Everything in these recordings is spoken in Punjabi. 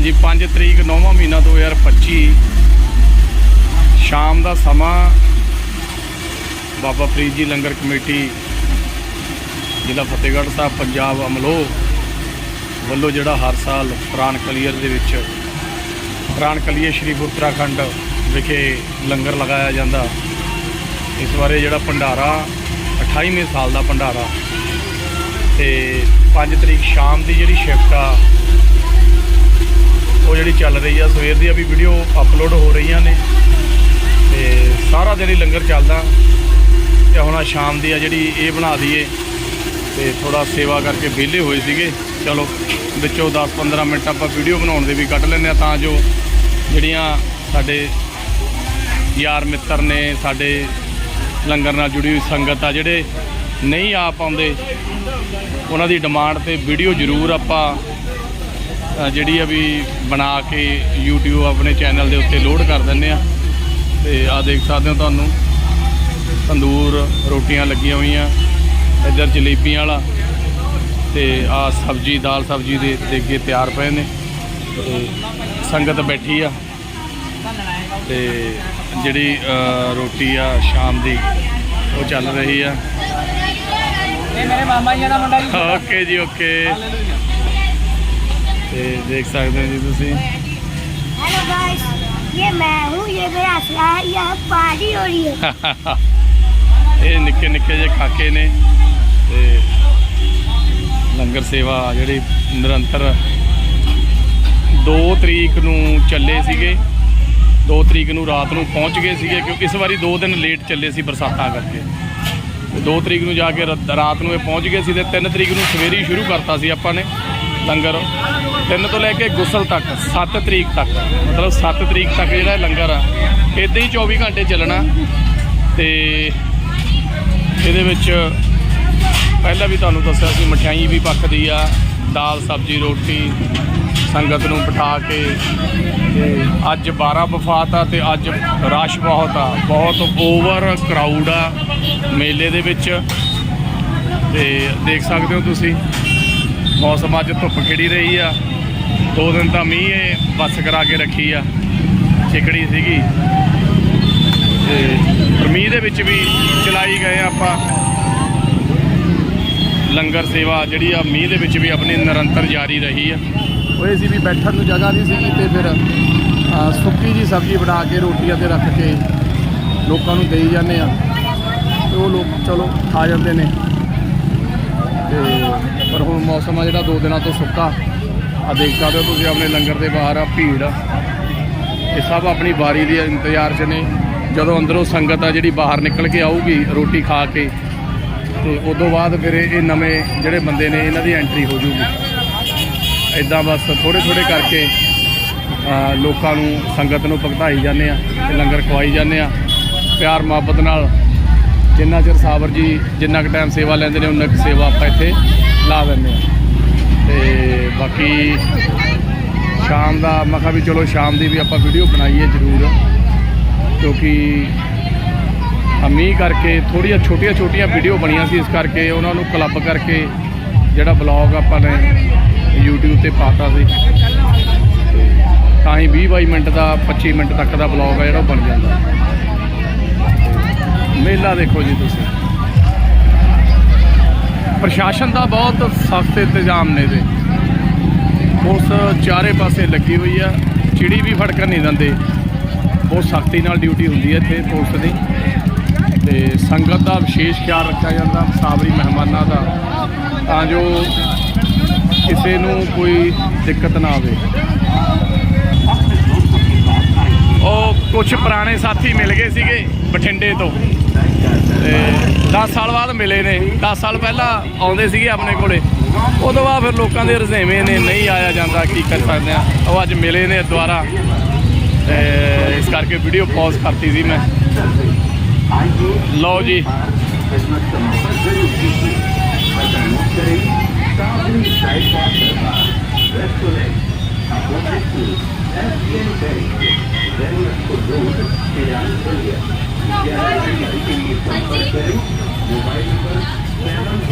ਹਾਂਜੀ 5 ਤਰੀਕ 9ਵਾਂ ਮਹੀਨਾ 2025 ਸ਼ਾਮ ਦਾ ਸਮਾਂ ਬਾਬਾ ਫਰੀਦ ਜੀ ਲੰਗਰ ਕਮੇਟੀ, ਜ਼ਿਲ੍ਹਾ ਫਤਿਹਗੜ੍ਹ ਸਾਹਿਬ, ਪੰਜਾਬ ਅਮਲੋ ਵੱਲੋਂ ਜਿਹੜਾ ਹਰ ਸਾਲ ਪ੍ਰਾਨ ਕਲੀਅਰ ਦੇ ਵਿੱਚ, ਪ੍ਰਾਨ ਕਲੀਅਰ ਸ਼੍ਰੀ ਉੱਤਰਾਖੰਡ ਵਿਖੇ ਲੰਗਰ ਲਗਾਇਆ ਜਾਂਦਾ। ਇਸ ਬਾਰੇ ਜਿਹੜਾ ਭੰਡਾਰਾ 28ਵੇਂ ਸਾਲ ਦਾ ਭੰਡਾਰਾ, ਤੇ 5 ਤਰੀਕ ਸ਼ਾਮ ਦੀ ਜਿਹੜੀ ਸ਼ਿਫਟ ਆ ਉਹ ਜਿਹੜੀ ਚੱਲ ਰਹੀ ਆ, ਸਵੇਰ ਦੀਆਂ ਵੀ ਵੀਡੀਓ ਅਪਲੋਡ ਹੋ ਰਹੀਆਂ ਨੇ। ਤੇ ਸਾਰਾ ਦਿਨ ਹੀ ਲੰਗਰ ਚੱਲਦਾ। ਤੇ ਹੁਣ ਆ ਸ਼ਾਮ ਦੀ ਆ ਜਿਹੜੀ ਇਹ ਬਣਾ ਦਈਏ। ਤੇ ਥੋੜਾ ਸੇਵਾ ਕਰਕੇ ਵਿਹਲੇ ਹੋਏ ਸੀਗੇ। ਚਲੋ, ਵਿੱਚੋਂ 10-15 ਮਿੰਟ ਆਪਾਂ ਵੀਡੀਓ ਬਣਾਉਣ ਦੇ ਵੀ ਕੱਢ ਲੈਂਦੇ ਆ, ਤਾਂ ਜੋ ਜਿਹੜੀਆਂ ਸਾਡੇ ਯਾਰ ਮਿੱਤਰ ਨੇ, ਸਾਡੇ ਲੰਗਰ ਨਾਲ ਜੁੜੀ ਹੋਈ ਸੰਗਤ ਆ, ਜਿਹੜੇ ਨਹੀਂ ਆ ਪਾਉਂਦੇ, ਉਹਨਾਂ ਦੀ ਡਿਮਾਂਡ ਤੇ ਵੀਡੀਓ ਜ਼ਰੂਰ ਆਪਾਂ ਜਿਹੜੀ ਆ ਵੀ ਬਣਾ ਕੇ YouTube ਆਪਣੇ ਚੈਨਲ ਦੇ ਉੱਤੇ ਲੋਡ ਕਰ ਦਿੰਦੇ ਆ। ਤੇ ਆ ਦੇਖ ਸਕਦੇ ਹੋ ਤੁਹਾਨੂੰ ਤੰਦੂਰ ਰੋਟੀਆਂ ਲੱਗੀਆਂ ਹੋਈਆਂ ਇੱਧਰ ਜਲੇਬੀਆਂ ਵਾਲਾ ਤੇ ਆ ਸਬਜੀ ਦਾਲ ਸਬਜੀ ਦੇ ਅੱਗੇ ਤਿਆਰ ਪਏ ਨੇ। ਤੇ ਸੰਗਤ ਬੈਠੀ ਆ। ਤੇ ਜਿਹੜੀ ਰੋਟੀ ਆ ਸ਼ਾਮ ਦੀ ਉਹ ਚੱਲ ਰਹੀ ਆ। ਇਹ ਮੇਰੇ ਮਾਮਾ ਜੀ ਦਾ ਮੁੰਡਾ ਜੀ। ਓਕੇ ਜੀ ਓਕੇ। ਤੇ ਦੇਖ ਸਕਦੇ ਹੋ ਜੀ ਤੁਸੀਂ हेलो गाइस ये मैं हूँ ये मेरा असला है यहाँ पार्टी हो रही है ਇਹ ਨਿੱਕੇ ਨਿੱਕੇ ਜਿਹੇ ਖਾਕੇ ਨੇ ਤੇ ਲੰਗਰ ਸੇਵਾ ਜਿਹੜੀ ਨਿਰੰਤਰ 2 ਤਰੀਕ ਨੂੰ ਚੱਲੇ ਸੀਗੇ 2 ਤਰੀਕ ਨੂੰ ਰਾਤ ਨੂੰ ਪਹੁੰਚ ਗਏ ਸੀਗੇ ਕਿਉਂਕਿ ਇਸ ਵਾਰੀ 2 ਦਿਨ ਲੇਟ ਚੱਲੇ ਸੀ ਬਰਸਾਤਾਂ ਕਰਕੇ ਤੇ 2 ਤਰੀਕ ਨੂੰ ਜਾ ਕੇ ਰ- ਰਾਤ ਨੂੰ ਇਹ ਪਹੁੰਚ ਗਏ ਸੀ ਤੇ 3 ਤਰੀਕ ਨੂੰ ਸਵੇਰੇ ਹੀ ਸ਼ੁਰੂ ਕਰਤਾ ਸੀ ਆਪਾਂ ਨੇ ਲੰਗਰ। ਤਿੰਨ ਤੋਂ ਲੈ ਕੇ ਗੁਸਲ ਤੱਕ 7 ਤਰੀਕ ਤੱਕ, ਮਤਲਬ 7 ਤਰੀਕ ਤੱਕ ਜਿਹੜਾ ਲੰਗਰ ਆ ਇਦਾਂ ਹੀ 24 ਘੰਟੇ ਚੱਲਣਾ। ਤੇ ਇਹਦੇ ਵਿੱਚ ਪਹਿਲਾਂ ਵੀ ਤੁਹਾਨੂੰ ਦੱਸਿਆ ਸੀ, ਮਠਿਆਈ ਵੀ ਪੱਕਦੀ ਆ, ਦਾਲ, ਸਬਜ਼ੀ, ਰੋਟੀ, ਸੰਗਤ ਨੂੰ ਬਿਠਾ ਕੇ। ਤੇ ਅੱਜ 12 ਵਫਾਤ ਆ ਤੇ ਅੱਜ ਰਸ਼ ਬਹੁਤ ਆ, ਬਹੁਤ ਓਵਰ ਕਰਾਊਡ ਆ ਮੇਲੇ ਦੇ ਵਿੱਚ। ਤੇ ਦੇਖ ਸਕਦੇ ਹੋ ਤੁਸੀਂ ਮੌਸਮ ਅੱਜ ਧੁੱਪ ਖਿੜੀ ਰਹੀ ਆ। ਦੋ ਦਿਨ ਤਾਂ ਮੀਂਹ ਇਹ ਬੱਸ ਕਰਾ ਕੇ ਰੱਖੀ ਆ ਚਿਕੜੀ ਸੀਗੀ। ਤੇ ਮੀਂਹ ਦੇ ਵਿੱਚ ਵੀ ਚਲਾਈ ਗਏ ਆ ਆਪਾਂ। ਲੰਗਰ ਸੇਵਾ ਜਿਹੜੀ ਆ, ਮੀਂਹ ਦੇ ਵਿੱਚ ਵੀ ਆਪਣੀ ਨਿਰੰਤਰ ਜਾਰੀ ਰਹੀ ਆ। ਹੋਏ ਸੀ ਵੀ ਬੈਠਣ ਨੂੰ ਜਗ੍ਹਾ ਨਹੀਂ ਸੀਗੀ ਤੇ ਫਿਰ ਸੁੱਕੀ ਜੀ ਸਬਜ਼ੀ ਬਣਾ ਕੇ ਰੋਟੀਆਂ ਤੇ ਰੱਖ ਕੇ ਲੋਕਾਂ ਨੂੰ ਦੇਈ ਜਾਂਦੇ ਆ। ਤੇ ਉਹ ਲੋਕ ਚਲੋ ਖਾ ਜਾਂਦੇ ਨੇ। ਤੇ ਪਰ ਹੁਣ ਮੌਸਮ ਆ ਜਿਹੜਾ ਦੋ ਦਿਨਾਂ ਤੋਂ ਸੁੱਕਾ। ਆ ਦੇਖ ਸਕਦੇ ਹੋ ਤੁਸੀਂ ਆਪਣੇ ਲੰਗਰ ਦੇ ਬਾਹਰ ਆ, ਭੀੜ। ਇਹ ਸਭ ਆਪਣੀ ਵਾਰੀ ਦੇ ਇੰਤਜ਼ਾਰ 'ਚ ਨੇ। ਜਦੋਂ ਅੰਦਰੋਂ ਸੰਗਤ ਆ ਜਿਹੜੀ ਬਾਹਰ ਨਿਕਲ ਕੇ ਆਊਗੀ ਰੋਟੀ ਖਾ ਕੇ, ਤੇ ਉਦੋਂ ਬਾਅਦ ਫਿਰ ਇਹ ਨਵੇਂ ਜਿਹੜੇ ਬੰਦੇ ਨੇ, ਇਹਨਾਂ ਦੀ ਐਂਟਰੀ ਹੋ ਜੂਗੀ। ਇਦਾਂ ਬਸ ਥੋੜੇ ਥੋੜੇ ਕਰਕੇ ਲੋਕਾਂ ਨੂੰ ਸੰਗਤ ਨੂੰ ਭਗਤਾਈ ਜਾਂਦੇ ਆ ਤੇ ਲੰਗਰ ਖਵਾਈ ਜਾਂਦੇ ਆ। ਪਿਆਰ ਮੁਹੱਬਤ ਨਾਲ ਜਿੰਨਾ ਚਿਰ ਸਾਬਰ ਜੀ ਜਿੰਨਾ ਕੁ ਟਾਈਮ ਸੇਵਾ ਲੈਂਦੇ ਨੇ, ਉਨਾ ਕੁ ਸੇਵਾ ਆਪਾਂ ਇੱਥੇ ਲਾ ਦਿੰਦੇ ਆ ਤੇ ਬਾਕੀ ਸ਼ਾਮ ਦਾ ਮੈਂ ਕਿਹਾ ਵੀ ਚਲੋ ਸ਼ਾਮ ਦੀ ਵੀ ਆਪਾਂ ਵੀਡੀਓ ਬਣਾਈਏ ਜ਼ਰੂਰ, ਕਿਉਂਕਿ ਆ ਮੀਂਹ ਕਰਕੇ ਥੋੜੀਆਂ ਛੋਟੀਆਂ ਛੋਟੀਆਂ ਵੀਡੀਓ ਬਣੀਆਂ ਸੀ, ਇਸ ਕਰਕੇ ਉਹਨਾਂ ਨੂੰ ਕਲੱਬ ਕਰਕੇ ਜਿਹੜਾ ਬਲੌਗ ਆਪਾਂ ਨੇ YouTube ਤੇ ਪਾਤਾ ਸੀ। ਤੇ ਤਾਂ ਹੀ 20 22 ਮਿੰਟ ਦਾ 25 ਮਿੰਟ ਤੱਕ ਦਾ ਬਲੌਗ ਆ ਜਿਹੜਾ ਉਹ ਬਣ ਜਾਂਦਾ। ਮੇਲਾ ਦੇਖੋ ਜੀ ਤੁਸੀਂ। ਪ੍ਰਸ਼ਾਸਨ ਦਾ ਬਹੁਤ ਸਖਤ ਇੰਤਜ਼ਾਮ ਨੇ ਇਹਦੇ। ਉਸ ਚਾਰੇ ਪਾਸੇ ਲੱਗੀ ਹੋਈ ਆ, ਚਿੜੀ ਵੀ ਫੜਕਣ ਨਹੀਂ ਦਿੰਦੇ। ਬਹੁਤ ਸਖਤੀ ਨਾਲ ਡਿਊਟੀ ਹੁੰਦੀ ਹੈ ਇੱਥੇ ਪੁਲਿਸ ਦੀ। ਤੇ ਸੰਗਤ ਦਾ ਵਿਸ਼ੇਸ਼ ਖਿਆਲ ਰੱਖਿਆ ਜਾਂਦਾ, ਸਾਬਰੀ ਮਹਿਮਾਨਾਂ ਦਾ। ਤਾਂ ਜੋ ਕਿਸੇ ਨੂੰ ਕੋਈ ਦਿੱਕਤ ਨਾ ਆਵੇ। ਉਹ ਕੁਝ ਪੁਰਾਣੇ ਸਾਥੀ ਮਿਲ ਗਏ ਸੀਗੇ ਬਠਿੰਡੇ ਤੋਂ। ਤੇ 10 ਸਾਲ ਬਾਅਦ ਮਿਲੇ ਨੇ 10 ਸਾਲ ਪਹਿਲਾਂ ਆਉਂਦੇ ਸੀਗੇ ਆਪਣੇ ਕੋਲੇ। ਉਦੋਂ ਬਾਅਦ ਫਿਰ ਲੋਕਾਂ ਦੇ ਰਜ਼ੇਵੇਂ ਨੇ, ਨਹੀਂ ਆਇਆ ਜਾਂਦਾ ਕੀ ਕਰ ਸਕਦੇ ਆ। ਉਹ ਅੱਜ ਮਿਲੇ ਨੇ ਦੁਬਾਰਾ। ਤੇ ਇਸ ਕਰਕੇ ਵੀਡੀਓ ਪੌਜ਼ ਕਰਤੀ ਸੀ ਮੈਂ। ਲਓ ਜੀ।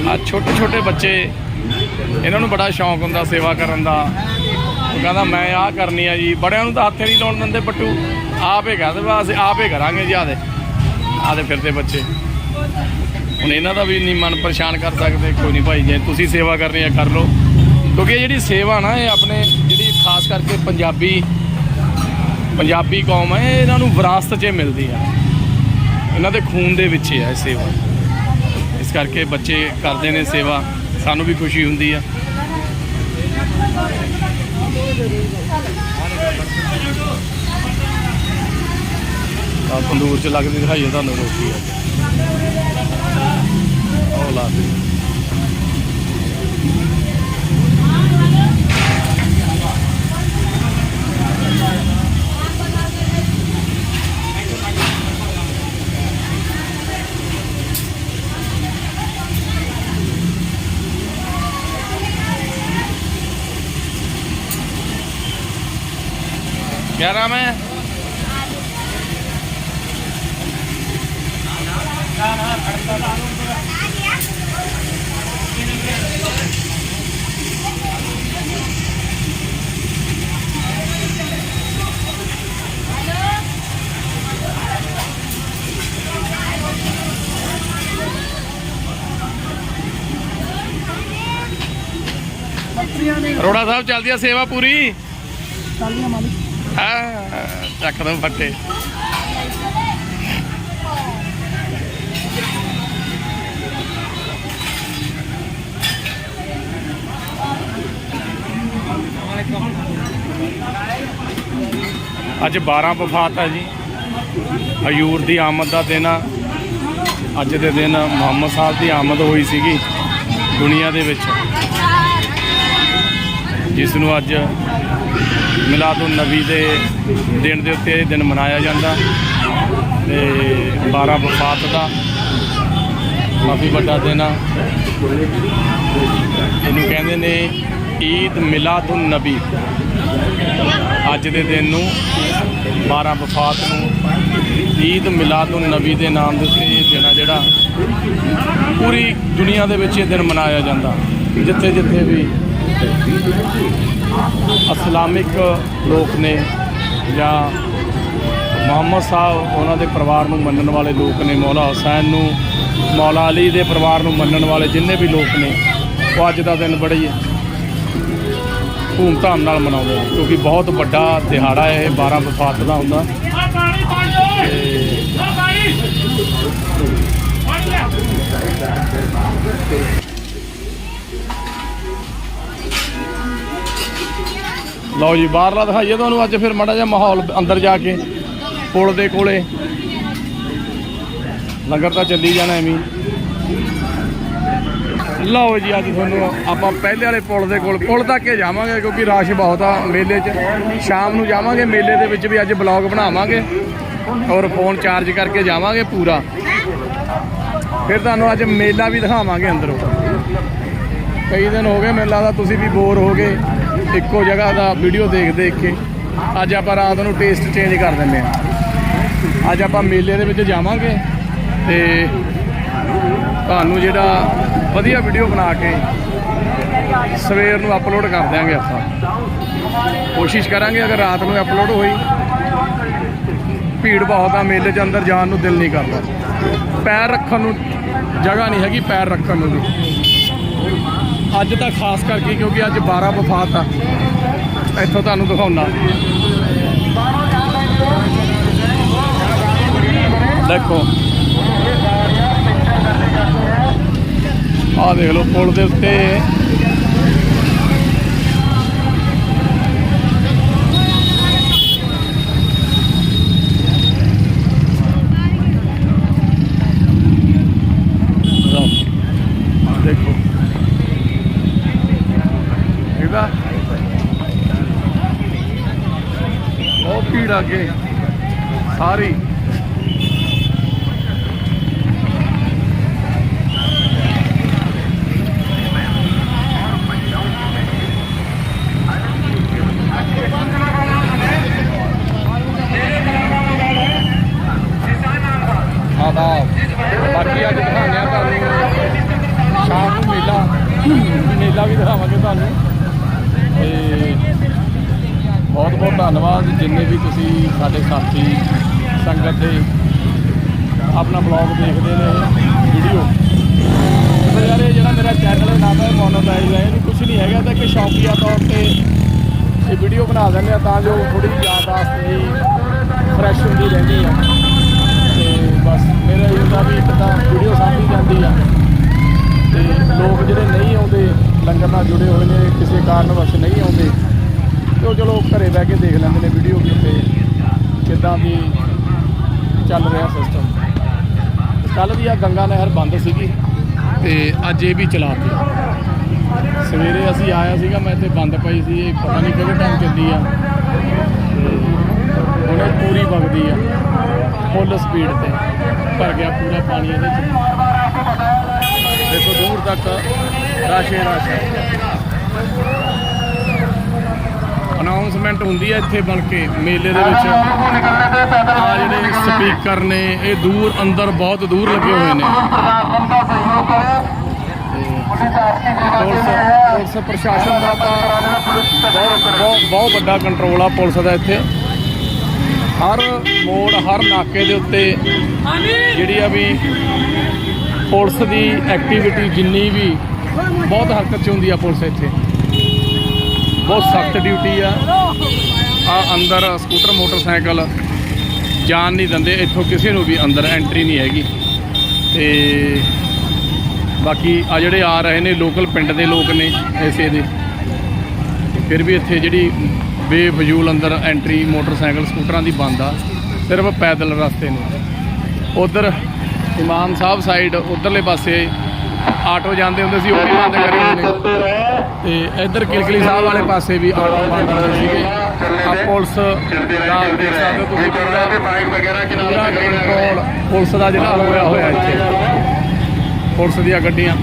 ਆ ਛੋਟੇ ਛੋਟੇ ਬੱਚੇ, ਇਹਨਾਂ ਨੂੰ ਬੜਾ ਸ਼ੌਂਕ ਹੁੰਦਾ ਸੇਵਾ ਕਰਨ ਦਾ। ਉਹ ਕਹਿੰਦਾ, ਮੈਂ ਆਹ ਕਰਨੀ ਆ ਜੀ। ਬੜਿਆਂ ਨੂੰ ਤਾਂ ਹੱਥੇ ਨਹੀਂ ਲਾਉਣ ਦਿੰਦੇ ਪੱਟੂ। ਆਪੇ ਕਰਦੇ ਬਸ ਅਸੀਂ ਆਪੇ ਕਰਾਂਗੇ ਜੀ ਆਦੇ ਆਦੇ ਫਿਰਦੇ ਬੱਚੇ। ਹੁਣ ਇਹਨਾਂ ਦਾ ਵੀ ਨਹੀਂ ਮਨ ਪਰੇਸ਼ਾਨ ਕਰ ਸਕਦੇ, ਕੋਈ ਨਹੀਂ ਭਾਈ, ਜੇ ਤੁਸੀਂ ਸੇਵਾ ਕਰਨੀ ਆ, ਕਰ ਲਓ। ਕਿਉਂਕਿ ਇਹ ਜਿਹੜੀ ਸੇਵਾ ਨਾ, ਇਹ ਆਪਣੇ ਜਿਹੜੀ ਖਾਸ ਕਰਕੇ ਪੰਜਾਬੀ ਪੰਜਾਬੀ ਕੌਮ ਹੈ ਇਹਨਾਂ ਨੂੰ ਵਿਰਾਸਤ 'ਚ ਮਿਲਦੀ ਆ। ਇਹਨਾਂ ਦੇ ਖੂਨ ਦੇ ਵਿੱਚ ਹੀ ਹੈ ਸੇਵਾ। ਇਸ ਕਰਕੇ ਬੱਚੇ ਕਰਦੇ ਨੇ ਸੇਵਾ, ਸਾਨੂੰ ਵੀ ਖੁਸ਼ੀ ਹੁੰਦੀ ਆ। ਆ ਤੰਦੂਰ 'ਚ ਲੱਗਦੀ ਦਿਖਾਈਏ ਤੁਹਾਨੂੰ ਰੋਟੀ ਅੱਜ ਉਹ ਲਾ ਦੇ क्या नाम है ਅਰੋੜਾ ਸਾਹਿਬ ਚੱਲਦੀ ਆ ਸੇਵਾ ਪੂਰੀ ਹਾਂ ਚੱਕ ਦੋ ਫੱਟੇ। ਅੱਜ 12 ਵਫਾਤ ਹੈ ਜੀ। ਹਯੂਰ ਦੀ ਆਮਦ ਦਾ ਦਿਨ ਆ। ਅੱਜ ਦੇ ਦਿਨ ਮੁਹੰਮਦ ਸਾਹਿਬ ਦੀ ਆਮਦ ਹੋਈ ਸੀਗੀ ਦੁਨੀਆ ਦੇ ਵਿੱਚ। ਜਿਸ ਨੂੰ ਅੱਜ ਮਿਲਾਦੁਨ ਨਬੀ ਦੇ ਦਿਨ ਦੇ ਉੱਤੇ ਇਹ ਦਿਨ ਮਨਾਇਆ ਜਾਂਦਾ ਤੇ 12 ਵਫਾਤ ਦਾ ਕਾਫੀ ਵੱਡਾ ਦਿਨ ਆ। ਇਹਨੂੰ ਕਹਿੰਦੇ ਨੇ ਈਦ ਮਿਲਾਦੁਨ ਨਬੀ। ਅੱਜ ਦੇ ਦਿਨ ਨੂੰ 12 ਵਫਾਤ ਨੂੰ ਈਦ ਮਿਲਾਦੁਨ ਨਬੀ ਦੇ ਨਾਮ ਦੇ ਉੱਤੇ ਇਹ ਦਿਨ ਆ ਜਿਹੜਾ ਪੂਰੀ ਦੁਨੀਆ ਦੇ ਵਿੱਚ ਇਹ ਦਿਨ ਮਨਾਇਆ ਜਾਂਦਾ। ਜਿੱਥੇ ਜਿੱਥੇ ਵੀ ਇਸਲਾਮਿਕ ਲੋਕ ਨੇ ਜਾਂ ਮੁਹੰਮਦ ਸਾਹਿਬ ਉਹਨਾਂ ਦੇ ਪਰਿਵਾਰ ਨੂੰ ਮੰਨਣ ਵਾਲੇ ਲੋਕ ਨੇ, ਮੌਲਾ ਹੁਸੈਨ ਨੂੰ, ਮੌਲਾ ਅਲੀ ਦੇ ਪਰਿਵਾਰ ਨੂੰ ਮੰਨਣ ਵਾਲੇ ਜਿੰਨੇ ਵੀ ਲੋਕ ਨੇ, ਉਹ ਅੱਜ ਦਾ ਦਿਨ ਬੜੀ ਧੂਮ-ਧਾਮ ਨਾਲ ਮਨਾਉਂਦੇ ਨੇ ਕਿਉਂਕਿ ਬਹੁਤ ਵੱਡਾ ਦਿਹਾੜਾ ਹੈ ਇਹ 12 ਵਫਾਤ ਦਾ ਹੁੰਦਾ। ਤੇ ਲਓ ਜੀ, ਬਾਹਰਲਾ ਦਿਖਾਈਏ ਤੁਹਾਨੂੰ ਅੱਜ ਫਿਰ ਮਾੜਾ ਜਿਹਾ ਮਾਹੌਲ ਅੰਦਰ ਜਾ ਕੇ, ਪੁਲ ਦੇ ਕੋਲੇ। ਲੰਗਰ ਤਾਂ ਚੱਲੀ ਜਾਣਾ ਐਵੇਂ ਲਓ ਜੀ, ਅੱਜ ਤੁਹਾਨੂੰ ਆਪਾਂ ਪਹਿਲੇ ਵਾਲੇ ਪੁਲ ਦੇ ਕੋਲ, ਪੁਲ ਤੱਕ ਹੀ ਜਾਵਾਂਗੇ ਕਿਉਂਕਿ ਰਸ਼ ਬਹੁਤ ਆ ਮੇਲੇ 'ਚ। ਸ਼ਾਮ ਨੂੰ ਜਾਵਾਂਗੇ, ਮੇਲੇ ਦੇ ਵਿੱਚ ਵੀ ਅੱਜ ਬਲੌਗ ਬਣਾਵਾਂਗੇ ਔਰ ਫੋਨ ਚਾਰਜ ਕਰਕੇ ਜਾਵਾਂਗੇ ਪੂਰਾ। ਫਿਰ ਤੁਹਾਨੂੰ ਅੱਜ ਮੇਲਾ ਵੀ ਦਿਖਾਵਾਂਗੇ ਅੰਦਰੋਂ। ਕਈ ਦਿਨ ਹੋ ਗਏ, ਮੈਨੂੰ ਲੱਗਦਾ ਤੁਸੀਂ ਵੀ ਬੋਰ ਹੋ ਗਏ। ਇੱਕੋ ਜਗ੍ਹਾ ਦਾ ਵੀਡੀਓ ਦੇਖ ਦੇਖ ਕੇ ਅੱਜ ਆਪਾਂ ਰਾਤ ਨੂੰ ਟੇਸਟ ਚੇਂਜ ਕਰ ਦਿੰਦੇ ਹਾਂ। ਅੱਜ ਆਪਾਂ ਮੇਲੇ ਦੇ ਵਿੱਚ ਜਾਵਾਂਗੇ ਤੇ ਤੁਹਾਨੂੰ ਜਿਹੜਾ ਵਧੀਆ ਵੀਡੀਓ ਬਣਾ ਕੇ ਸਵੇਰ ਨੂੰ ਅਪਲੋਡ ਕਰ ਦਿਆਂਗੇ ਆਪਾਂ। ਕੋਸ਼ਿਸ਼ ਕਰਾਂਗੇ ਅਗਰ ਰਾਤ ਨੂੰ ਅਪਲੋਡ ਹੋਈ, ਭੀੜ ਬਹੁਤ ਆ, ਮੇਲੇ 'ਚ ਅੰਦਰ ਜਾਣ ਨੂੰ ਦਿਲ ਨਹੀਂ ਕਰਦਾ। ਪੈਰ ਰੱਖਣ ਨੂੰ ਜਗ੍ਹਾ ਨਹੀਂ ਹੈਗੀ, ਪੈਰ ਰੱਖਣ ਨੂੰ ਵੀ। ਅੱਜ ਤਾਂ ਖਾਸ ਕਰਕੇ ਕਿਉਂਕਿ ਅੱਜ 12 ਵਫਾਤ ਆ। ਇੱਥੋਂ ਤੁਹਾਨੂੰ ਦਿਖਾਉਣਾ। ਦੇਖੋ। ਆਹ ਦੇਖ ਲਓ, ਪੁਲ ਦੇ ਉੱਤੇ ਲਓ, ਦੇਖੋ ਇਹਦਾ ਬਹੁਤ ਭੀੜ ਅੱਗੇ ਸਾਰੀ। ਆਦਾਬ ਬਾਕੀ ਅੱਜ ਦਿਖਾਉਂਦੇ ਆ ਤੁਹਾਨੂੰ। ਸ਼ਾਮ ਨੂੰ ਮੇਲਾ। ਮੇਲਾ ਵੀ ਦਿਖਾਵਾਂਗੇ ਤੁਹਾਨੂੰ। ਤੇ ਬਹੁਤ ਬਹੁਤ ਧੰਨਵਾਦ। ਜਿੰਨੇ ਵੀ ਤੁਸੀਂ ਸਾਡੇ ਸਾਥੀ, ਸੰਗਤ ਦੇ ਆਪਣਾ ਬਲੌਗ ਦੇਖਦੇ ਨੇ, ਵੀਡੀਓ। ਤੇ ਯਾਰ, ਇਹ ਜਿਹੜਾ ਮੇਰਾ ਚੈਨਲ ਹੈ, ਨਾ ਤਾਂ ਮੋਨੋਟਾਈਜ਼ ਹੈ ਇਹ ਕੁਝ ਨਹੀਂ ਹੈਗਾ, ਤਾਂ ਕਿ ਸ਼ੌਕੀਆ ਤੌਰ ਤੇ ਇਹ ਵੀਡੀਓ ਬਣਾ ਦਿੰਦੇ ਆ, ਤਾਂ ਜੋ ਥੋੜੀ ਯਾਦਾਸ਼ਤ ਜੀ ਫਰੈਸ਼ ਹੁੰਦੀ ਰਹਿੰਦੀ ਆ। ਤੇ ਬਸ, ਮੇਰਾ ਇਹ ਹੁੰਦਾ ਵੀ ਇੱਕ ਤਾਂ ਵੀਡੀਓ ਸਾਂਭੀ ਜਾਂਦੀ ਆ, ਤੇ ਲੋਕ ਜਿਹੜੇ ਨਹੀਂ ਆਉਂਦੇ, ਲੰਗਰ ਨਾਲ ਜੁੜੇ ਹੋਏ ਨੇ, ਕਿਸੇ ਕਾਰਨ ਵਸ਼ ਨਹੀਂ ਆਉਂਦੇ ਉਹ ਚਲੋ, ਘਰੇ ਬਹਿ ਕੇ ਦੇਖ ਲੈਂਦੇ ਨੇ ਵੀਡੀਓ ਵੀ ਤੇ ਕਿੱਦਾਂ ਵੀ ਚੱਲ ਰਿਹਾ ਸਿਸਟਮ ਕੱਲ ਵੀ ਆ ਗੰਗਾ ਨਹਿਰ ਬੰਦ ਸੀਗੀ, ਤੇ ਅੱਜ ਇਹ ਵੀ ਚਲਾਤੀ। ਸਵੇਰੇ ਅਸੀਂ ਆਇਆ ਸੀਗਾ, ਮੈਂ ਇੱਥੇ ਬੰਦ ਪਈ ਸੀ, ਇਹ ਪਤਾ ਨਹੀਂ ਕਿਹੜੇ ਟਾਈਮ ਚੱਲਦੀ ਆ। ਤੇ ਹੁਣ ਇਹ ਪੂਰੀ ਵਗਦੀ ਆ ਫੁੱਲ ਸਪੀਡ ਤੇ। ਭਰ ਗਿਆ ਪੂਰਾ ਪਾਣੀ ਇਹਦੇ ਚ। ਦੇਖੋ, ਦੂਰ ਤੱਕ ਰਸ਼ ਹੈ ਅਨਾਉਂਸਮੈਂਟ ਹੁੰਦੀ ਹੈ ਇੱਥੇ ਬਣ ਕੇ ਮੇਲੇ ਦੇ ਵਿੱਚ। ਆ ਜਿਹੜੇ ਸਪੀਕਰ ਨੇ, ਇਹ ਦੂਰ, ਅੰਦਰ ਬਹੁਤ ਦੂਰ ਲੱਗੇ ਹੋਏ ਨੇ। ਪੁਲਿਸ ਪੁਲਿਸ ਪ੍ਰਸ਼ਾਸਨ ਦਾ ਤਾਂ ਬਹੁਤ ਬਹੁਤ ਵੱਡਾ ਕੰਟਰੋਲ ਆ ਪੁਲਿਸ ਦਾ ਇੱਥੇ। ਹਰ ਮੋੜ, ਹਰ ਨਾਕੇ ਦੇ ਉੱਤੇ ਜਿਹੜੀ ਆ ਵੀ ਪੁਲਿਸ ਦੀ ਐਕਟੀਵਿਟੀ ਜਿੰਨੀ ਵੀ ਬਹੁਤ ਹਰਕਤ 'ਚ ਹੁੰਦੀ ਆ ਪੁਲਿਸ ਇੱਥੇ। ਬਹੁਤ ਸਖਤ ਡਿਊਟੀ ਆ। ਆ ਅੰਦਰ ਸਕੂਟਰ, ਮੋਟਰਸਾਈਕਲ ਜਾਣ ਨਹੀਂ ਦਿੰਦੇ। ਇੱਥੋਂ ਕਿਸੇ ਨੂੰ ਵੀ ਅੰਦਰ ਐਂਟਰੀ ਨਹੀਂ ਹੈਗੀ। ਤੇ ਬਾਕੀ ਆ ਜਿਹੜੇ ਆ ਰਹੇ ਨੇ ਲੋਕਲ ਪਿੰਡ ਦੇ ਲੋਕ ਨੇ ਐਸੇ ਦੇ। ਫਿਰ ਵੀ ਇੱਥੇ ਜਿਹੜੀ ਬੇਫਜ਼ੂਲ ਅੰਦਰ ਐਂਟਰੀ ਮੋਟਰਸਾਈਕਲ ਸਕੂਟਰਾਂ ਦੀ ਬੰਦ ਆ। ਸਿਰਫ ਪੈਦਲ ਰਸਤੇ ਨੇ। ਉਧਰ ਇਮਾਮ ਸਾਹਿਬ ਸਾਈਡ ਉਧਰਲੇ ਪਾਸੇ ਆਟੋ ਜਾਂਦੇ ਹੁੰਦੇ ਸੀ ਉਹ ਵੀ ਬੰਦ ਕਰੇ ਨੇ ਤੇ ਇੱਧਰ ਕਿਲਕਲੀ ਸਾਹਿਬ ਵਾਲੇ ਪਾਸੇ ਵੀ ਆਟੋ ਬੰਦ ਹੁੰਦੇ ਸੀਗੇ। ਆ ਪੁਲਿਸ ਦਾ ਦੇਖ ਸਕਦੇ ਹੋ ਤੁਸੀਂ ਪੂਰਾ ਪੂਰਾ ਕੰਟਰੋਲ ਪੁਲਿਸ ਦਾ ਜਿਹੜਾ ਹੋਇਆ ਹੋਇਆ ਇੱਥੇ। ਪੁਲਿਸ ਦੀਆਂ ਗੱਡੀਆਂ।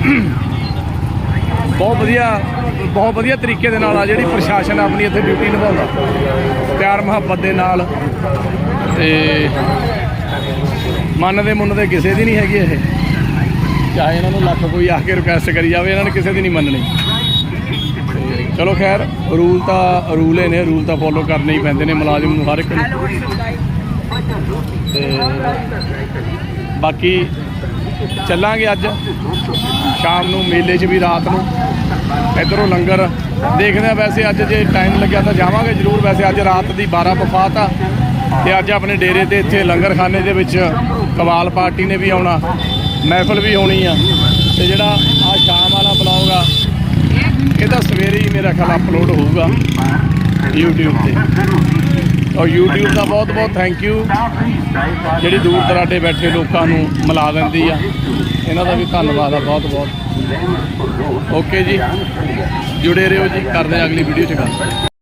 ਬਹੁਤ ਵਧੀਆ ਬਹੁਤ ਵਧੀਆ ਤਰੀਕੇ ਦੇ ਨਾਲ ਆ ਜਿਹੜੀ ਪ੍ਰਸ਼ਾਸਨ ਆਪਣੀ ਇੱਥੇ ਡਿਊਟੀ ਨਿਭਾਉਂਦਾ। ਪਿਆਰ ਮੁਹੱਬਤ ਦੇ ਨਾਲ। ਤੇ ਮੰਨਦੇ ਮੁੰਨਦੇ ਕਿਸੇ ਦੀ ਨਹੀਂ ਹੈਗੀ ਇਹ। ਚਾਹੇ ਇਹਨਾਂ ਨੂੰ ਲੱਖ ਕੋਈ ਆ ਕੇ ਰਿਕੁਐਸਟ ਕਰੀ ਜਾਵੇ, ਇਹਨਾਂ ਨੇ ਕਿਸੇ ਦੀ ਨਹੀਂ ਮੰਨਣੀ। ਚਲੋ ਖੈਰ ਰੂਲ ਤਾਂ ਰੂਲ ਹੀ ਨੇ ਰੂਲ ਤਾਂ ਫੋਲੋ ਕਰਨੇ ਹੀ ਪੈਂਦੇ ਨੇ, ਮੁਲਾਜ਼ਮ ਨੂੰ ਹਰ ਇੱਕ ਨੂੰ। ਤੇ ਬਾਕੀ ਚੱਲਾਂਗੇ ਅੱਜ। ਸ਼ਾਮ ਨੂੰ, ਮੇਲੇ 'ਚ ਵੀ, ਰਾਤ ਨੂੰ। ਇਧਰੋਂ ਲੰਗਰ ਦੇਖਦੇ ਆ ਵੈਸੇ ਅੱਜ ਜੇ ਟਾਈਮ ਲੱਗਿਆ ਤਾਂ ਜਾਵਾਂਗੇ ਜ਼ਰੂਰ। ਵੈਸੇ ਅੱਜ ਰਾਤ ਦੀ 12 ਵਫਾਤ ਆ ਤੇ ਅੱਜ ਆਪਣੇ ਡੇਰੇ ਤੇ ਇੱਥੇ ਲੰਗਰਖਾਨੇ ਦੇ ਵਿੱਚ ਕਵਾਲ ਪਾਰਟੀ ਨੇ ਵੀ ਆਉਣਾ। ਮਹਿਫਲ ਵੀ ਹੋਣੀ ਆ ਤੇ ਜਿਹੜਾ ਆ ਸ਼ਾਮ ਵਾਲਾ ਬਲੌਗ ਆ, ਇਹ ਤਾਂ ਸਵੇਰੇ ਹੀ ਮੇਰਾ ਖਿਆਲ ਅਪਲੋਡ ਹੋਊਗਾ YouTube ਤੇ। ਔਰ YouTube ਦਾ ਬਹੁਤ ਬਹੁਤ ਥੈਂਕ ਯੂ ਜਿਹੜੀ ਦੂਰ ਦਰਾਡੇ ਬੈਠੇ ਲੋਕਾਂ ਨੂੰ ਮਿਲਾ ਦਿੰਦੀ ਆ। ਇਹਨਾਂ ਦਾ ਵੀ ਧੰਨਵਾਦ ਆ ਬਹੁਤ ਬਹੁਤ ਓਕੇ ਜੀ। ਜੁੜੇ ਰਹੋ ਜੀ। ਕਰਦੇ ਆ ਅਗਲੀ ਵੀਡੀਓ ਚ ਗੱਲ।